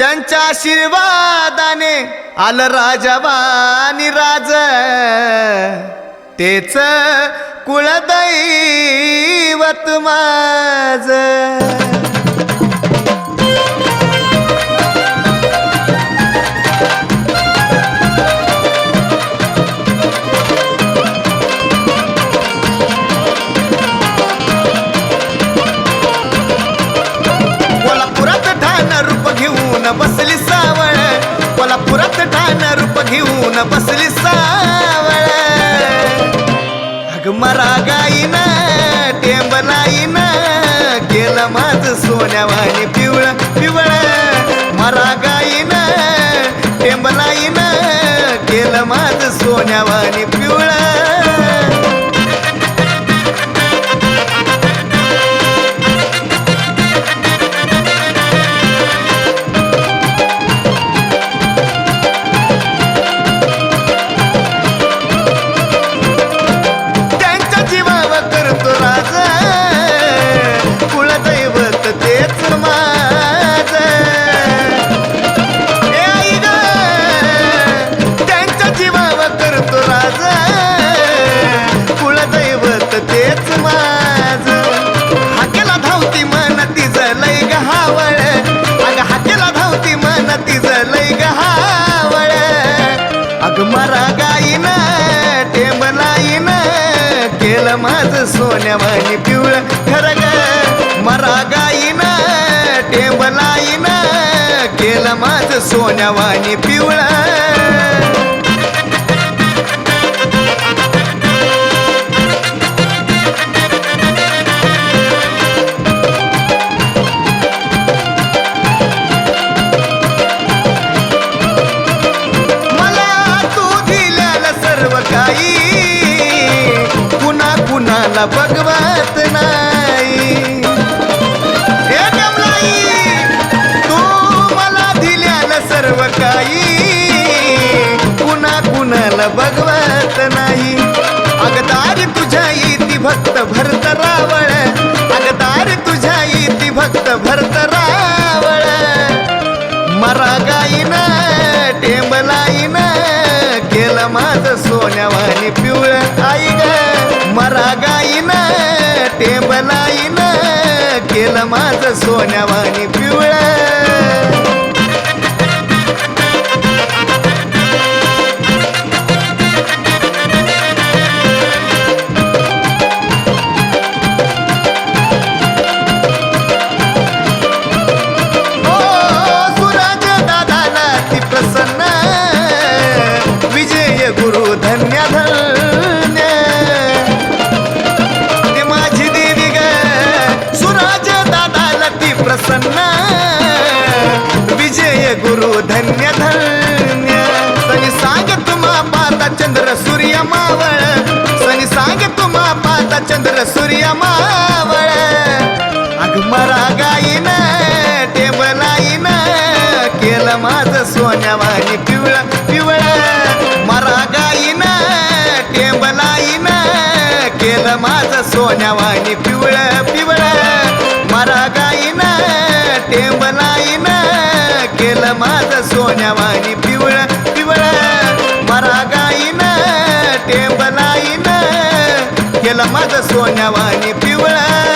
त्यांच्या आशीर्वादाने आलं राजवानी राज. तेच कुळदैवत माझ. बसली सावळ. कोल्हापुरात ठाण रूप घेऊन बसली सावळ. अग मरा गाईन टेंबलाईन केलं माझ सोन्यावाणी पिवळ पिवळ. मरा गाईन टेंबलाईन केलं माझ सोन्यावाणी पिवळ. केलं माझं सोन्यावानी पिवळं. खरं ग मरा गाईन ना केलं माझं सोन्यावानी पिवळं. कुणाला बघवत नाही. हे कमलाई, तू मला दिल्याला सर्व काही. कुणा कुणाला बघवत नाही अगदारी तुझ्या इति भक्त केलं माझं सोन्यावानी पिवळं. चंद्र सूर्य मावळ. अगमरा गाईन टेबलाईन केलं माझं सोन्यावानी पिवळ पिवळ. मरा गाईन टेबलाईन केलं माझं सोन्यावानी पिवळ पिवळ. मरा गाईन टेबलाईन केलं माझं सोन्यावानी पिवळ पिवळ. मरा गाईन टेबलाईन केला माझा सोन्यावानी पिवळा.